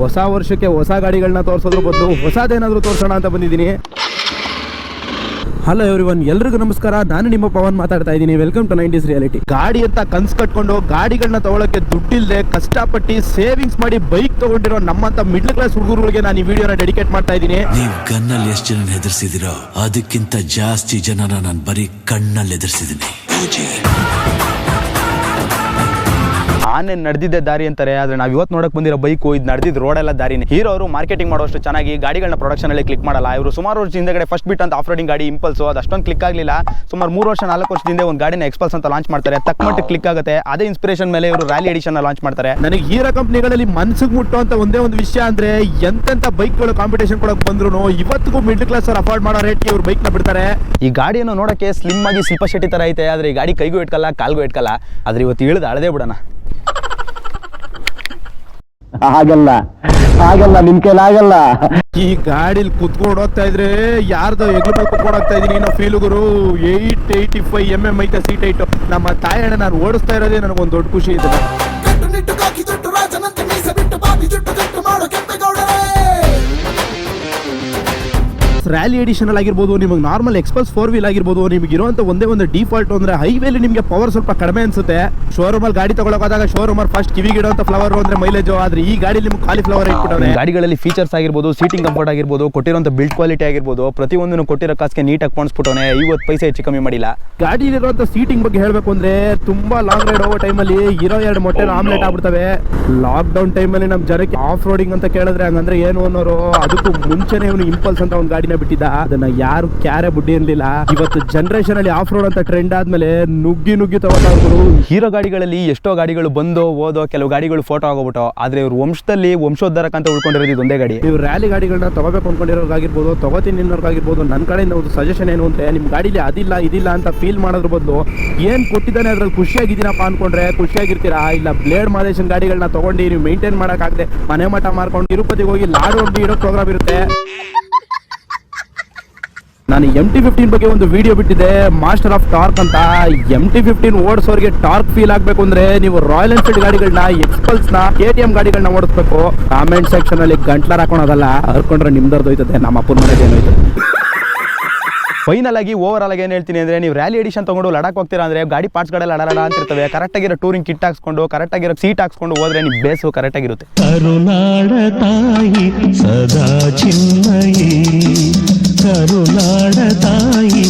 ಹೊಸ ವರ್ಷಕ್ಕೆ ಹೊಸ ಗಾಡಿಗಳನ್ನ ತೋರಿಸೋದ್ರ ಬದಲು ಹೊಸದೇನಾದರೂ ತೋರಿಸೋಣ ಅಂತ ಬಂದಿದ್ದೀನಿ. ಹಲೋ ಎವ್ರಿ ಒನ್ ಎಲ್ರಿಗೂ ನಮಸ್ಕಾರ. ನಾನು ನಿಮ್ಮ ಪವನ್ ಮಾತಾಡ್ತಾ ಇದ್ದೀನಿ. ವೆಲ್ಕಮ್ ಟು ನೈಂಟೀಸ್ ರಿಯಾಲಿಟಿ ಗಾಡಿ ಅಂತ ಕನ್ಸ್ ಕಟ್ಕೊಂಡು ಗಾಡಿಗಳನ್ನ ತಗೊಳ್ಳೋಕೆ ದುಡ್ಡಿಲ್ಲದೆ ಕಷ್ಟಪಟ್ಟು ಸೇವಿಂಗ್ಸ್ ಮಾಡಿ ಬೈಕ್ ತಗೊಂಡಿರೋ ನಮ್ಮಂತ ಮಿಡ್ಲ್ ಕ್ಲಾಸ್ ಹುಡುಗರುಗಳಿಗೆ ನಾನು ಈ ವಿಡಿಯೋನ ಡೆಡಿಕೇಟ್ ಮಾಡ್ತಾ ಇದ್ದೀನಿ. ನೀವು ಗನ್ನಲ್ಲಿ ಎಷ್ಟು ಜನ ಹೆದರ್ಸಿದಿರೋ ಅದಕ್ಕಿಂತ ಜಾಸ್ತಿ ಜನನ ನಾನು ಬರೀ ಕಣ್ಣಲ್ಲಿ ಎದುರಿಸಿದೀನಿ ಆನೆ ನಡೆದಿದ್ದೆ ದಾರಿ ಅಂತಾರೆ ಆದ್ರೆ ನಾವು ಇವತ್ತು ನೋಡಕ್ ಬಂದಿರೋ ಬೈಕು ಇದು ರೋಡ್ ರೋಡೆಲ್ಲ ದಾರಿನೇ. ಹೀರೋ ಅವರು ಮಾರ್ಕೆಟಿಂಗ್ ಮಾಡೋಷ್ಟು ಚೆನ್ನಾಗಿ ಗಾಡಿಗಳನ್ನ ಪ್ರೊಡಕ್ಷನ್ ಅಲ್ಲಿ ಕ್ಲಿಕ್ ಮಾಡಲ್ಲ. ಇವರು ಸುಮಾರು ವರ್ಷ ಹಿಂದೆಗಡೆ ಫಸ್ಟ್ ಬಿಟ್ ಅಂತ ಆಫ್ರೋಡಿಂಗ್ ಗಾಡಿ ಇಂಪಲ್ಸ್ ಅದು ಅಷ್ಟೊಂದು ಕ್ಲಿಕ್ ಆಗಲಿಲ್ಲ. ಸುಮಾರು ಮೂರು ವರ್ಷ ನಾಲ್ಕು ವರ್ಷದಿಂದ ಒಂದು ಗಾಡಿನ ಎಕ್ಸ್ಪಲ್ಸ್ ಅಂತ ಲಾಂಚ್ ಮಾಡ್ತಾರೆ. ತಕ್ಕ ಮಟ್ಟಿಗೆ ಕ್ಲಿಕ್ ಆಗುತ್ತೆ. ಅದೇ ಇನ್ಸ್ಪಿರೇಷನ್ ಮೇಲೆ ಇವರು ರ್ಯಾಲಿ ಎಡಿಷನ್ ಲಾಂಚ್ ಮಾಡ್ತಾರೆ. ನನಗೆ ಹೀರೋ ಕಂಪ್ನಿಗಳಲ್ಲಿ ಮನ್ಸಿಗೆ ಮುಟ್ಟುವಂತ ಒಂದೇ ಒಂದು ವಿಷಯ ಅಂದ್ರೆ ಎಂತೆಂತ ಬೈಕ್ಗಳು ಕಾಂಪಿಟೇಷನ್ ಕೊಡಕ್ ಬಂದ್ರು ಇವತ್ತಿಗೂ ಮಿಡ್ಲ್ ಕ್ಲಾಸ್ ಅವ್ರು ಅಫೋರ್ಡ್ ಮಾಡೋ ರೇಟ್ ಇವ್ರು ಬೈಕ್ನ ಬಿಡ್ತಾರೆ. ಈ ಗಾಡಿಯನ್ನು ನೋಡಕ್ಕೆ ಸ್ಲಿಮ್ ಆಗಿ ಶಿಲ್ಪ ಶೆಟ್ಟಿ ತರ ಐತೆ ಆದ್ರೆ ಈ ಗಾಡಿ ಕೈಗೂ ಇಟ್ಕಲ್ಲ ಕಾಲ್ಗೂ ಇಟ್ಕಲ್ಲ. ಆದ್ರೆ ಇವತ್ತು ಇಳಿದು ಅಳದೇ ಬಿಡೋಣ. ಆಗಲ್ಲ. ಆಗಲ್ಲ ನಿಮ್ ಆಗಲ್ಲ. ಈ ಗಾಡಿಲಿ ಕುತ್ಕೊಂಡು ಹೋಗ್ತಾ ಇದ್ರೆ ಯಾರ್ದೋ ಎಗ್ಲು ಮೇಲೆ ಕುತ್ಕೊಂಡು ಹೋಗ್ತಾ ಇದೀನಿ ನಾವು ಫೀಲ್ ಗುರು. Eight eighty five M M ಐತೆ ಸೀಟ್ ಐಟು ನಮ್ಮ ತಾಯಣ್ಣ ನಾನು ಓಡಿಸ್ತಾ ಇರೋದೇ ನನಗೊಂದು ದೊಡ್ಡ ಖುಷಿ ಇದೆ. ರ್ಯಾಲಿ ಎಡಿಷನ್ ಅಲ್ಲಿ ಆಗಿರ್ಬೋದು ನಿಮಗೆ ನಾರ್ಮಲ್ ಎಕ್ಸ್ಪಲ್ಸ್ ಫೋರ್ ವೀಲ್ ಆಗಿರ್ಬೋದು ನಿಮಗೆ ಇರುವಂತ ಒಂದೇ ಒಂದು ಡಿಫಾಲ್ಟ್ ಅಂದ್ರೆ ಹೈವೇಲಿ ನಿಮಗೆ ಪವರ್ ಸ್ವಲ್ಪ ಕಡಿಮೆ ಅನ್ಸುತ್ತೆ. ಶೋರೂಮ್ ಅಲ್ಲಿ ಗಾಡಿ ತಗೊಳಕಾದಾಗ ಶೋರೂಮ್ ಅಲ್ಲಿ ಫಸ್ಟ್ ಕಿವಿಗಿಡುವಂತ ಫ್ಲವರ್ ಅಂದ್ರೆ ಮೈಲೇಜ್ ಆದ್ರೆ ಈ ಗಾಡಿ ನಿಮ್ಗೆ ಖಾಲಿ ಫ್ಲವರ್ ಇಟ್ಬಿಟ್ಟವ್ರೆ ಗಾಡಿಗಳಲ್ಲಿ ಫೀಚರ್ಸ್ ಆಗಿರ್ಬೋದು ಸೀಟಿಂಗ್ ಕಂಫರ್ಟ್ ಆಗಿರ್ಬೋದು ಕೊಟ್ಟಿರುವಂತ ಬಿಲ್ಡ್ ಕ್ವಾಲಿಟಿ ಆಗಿರ್ಬೋದು ಪ್ರತಿಯೊಂದನ್ನು ಕೊಟ್ಟಿರೋ ಕಾಸ್ಗೆ ನೀಟಾಗಿ ಕಾಣಿಸ್ಬಿಟ್ಟವನೇ. ಐವತ್ತು ಪೈಸೆ ಹೆಚ್ಚು ಕಮ್ಮಿ ಮಾಡಿಲ್ಲ. ಗಾಡಿಲಿರುವಂತ ಸೀಟಿಂಗ್ ಬಗ್ಗೆ ಹೇಳಬೇಕು ಅಂದ್ರೆ ತುಂಬಾ ಲಾಂಗ್ ರೈಡ್ ಹೋಗೋ ಟೈಮಲ್ಲಿ ಇರೋ ಎರಡು ಮೊಟ್ಟೆ ಆಮ್ಲೆಟ್ ಆಗ್ಬಿಡ್ತವೆ. ಲಾಕ್ ಡೌನ್ ಟೈಮಲ್ಲಿ ನಮ್ಮ ಜನಕ್ಕೆ ಆಫ್ ರೋಡಿಂಗ್ ಅಂತ ಕೇಳಿದ್ರೆ ಹಂಗಂದ್ರೆ ಏನು ಅನ್ನೋರು ಅದಕ್ಕೂ ಮುಂಚೆನೆ ಇವನು ಇಂಪಲ್ಸ್ ಅಂತ ಒಂದು ಗಾಡಿನ ಬಿಟ್ಟಿದ್ದ. ಅದನ್ನ ಯಾರು ಕ್ಯಾರೆ ಬುಡ್ಡಿ ಇರ್ಲಿಲ್ಲ. ಇವತ್ತು ಜನರೇಷನ್ ಅಲ್ಲಿ ಆಫ್ ರೋಡ್ ಅಂತ ಟ್ರೆಂಡ್ ಆದ್ಮೇಲೆ ನುಗ್ಗಿ ನುಗ್ಗಿ ತಗೊಂಡು ಹೀರೋ ಗಾಡಿಗಳಲ್ಲಿ ಎಷ್ಟೋ ಗಾಡಿಗಳು ಬಂದೋ ಓದೋ ಕೆಲವು ಗಾಡಿಗಳು ಫೋಟೋ ಆಗೋಗ್ಬಿಟ್ಟು ಆದ್ರೆ ಇವ್ರ ವಂಶದಲ್ಲಿ ವಂಶೋದ್ಧಾರಕ ಅಂತ ಉಳ್ಕೊಂಡಿರೋದು ಒಂದೇ ಗಾಡಿ. ನೀವು ರ್ಯಾಲಿ ಗಾಡಿಗಳನ್ನ ತಗೋಬೇಕು ಅನ್ಕೊಂಡಿರೋರ್ಗಾಗಿರ್ಬೋದು ತಗೋತೀನಿ ಅನ್ನೋರ್ಗಾಗಿರ್ಬೋದು ನನ್ನ ಕಡೆಯಿಂದ ಒಂದು ಸಜೆಷನ್ ಏನು ಅಂದ್ರೆ ನಿಮ್ ಗಾಡಿಲಿ ಅದಿಲ್ಲ ಇದಿಲ್ಲ ಅಂತ ಫೀಲ್ ಮಾಡೋದ್ರ ಬದಲು ಏನ್ ಕೊಟ್ಟಿದ್ದಾನೆ ಅದ್ರಲ್ಲಿ ಖುಷಿಯಾಗಿದ್ದೀನಪ್ಪ ಅನ್ಕೊಂಡ್ರೆ ಖುಷಿಯಾಗಿರ್ತೀರಾ? ಇಲ್ಲ ಬ್ಲೇಡ್ ಮಾದೇಶನ್ ಗಾಡಿಗಳನ್ನ ತಗೊಂಡು ನೀವು ಮೇಂಟೈನ್ ಮಾಡಕ್ಕಾಗದೆ ಮನೆ ಮಠ ಮಾಡ್ಕೊಂಡು ತಿರುಪತಿಗೆ ಹೋಗಿ ಲಾಡು ಅಂಗಡಿ ಇಡೋ ಪ್ರೋಗ್ರಾಮ್ ಇರುತ್ತೆ. ನಾನು ಎಂ ಟಿ ಫಿಫ್ಟೀನ್ ಬಗ್ಗೆ ಒಂದು ವಿಡಿಯೋ ಬಿಟ್ಟಿದೆ ಮಾಸ್ಟರ್ ಆಫ್ ಟಾರ್ಕ್ ಅಂತ. ಎಂ ಟಿ ಫಿಫ್ಟೀನ್ ಓಡಿಸೋರಿಗೆ ಟಾರ್ಕ್ ಫೀಲ್ ಆಗಬೇಕು ಅಂದ್ರೆ ನೀವು ರಾಯಲ್ ಎನ್ಫೀಲ್ಡ್ ಗಾಡಿಗಳನ್ನ ಎಕ್ಸ್ಪಲ್ಸ್ನ ಕೆ ಟಿ ಎಂ ಗಾಡಿಗಳನ್ನ ಓಡಿಸ್ಬೇಕು. ಕಾಮೆಂಟ್ ಸೆಕ್ಷನ್ ಅಲ್ಲಿ ಗಂಟ್ಲಾರ್ ಹಾಕೋಣದಲ್ಲ ಹರ್ಕೊಂಡ್ರೆ ನಿಮ್ದರ್ದು ಹೋಯ್ತದೆ. ನಮ್ಮ ಅಪ್ಪನ ಮನೆಗೆ ಏನೋಯ್ತು ಫೈನಲ್ ಆಗಿ ಓವರ್ ಆಲ್ ಆಗಿ ಏನು ಹೇಳ್ತೀನಿ ಅಂದ್ರೆ ನೀವು ರ್ಯಾಲಿ ಎಡಿಷನ್ ತಗೊಂಡು ಲಡಾಕ್ ಹೋಗ್ತೀರಾ ಅಂದ್ರೆ ಗಾಡಿ ಪಾರ್ಟ್ಸ್ ಗಳೆಲ್ಲ ಅಡಾಡ ಅಂತ ಇರ್ತವೆ. ಕರೆಕ್ಟ್ ಆಗಿರೋ ಟೂರಿಂಗ್ ಕಿಟ್ ಹಾಕ್ಸ್ಕೊಂಡು ಕರೆಕ್ಟ್ ಆಗಿರೋ ಸೀಟ್ ಹಾಕ್ಸ್ಕೊಂಡು ಹೋದ್ರೆ ನಿಮ್ ಬೇಸು ಕರೆಕ್ಟ್ കരുണാടതായി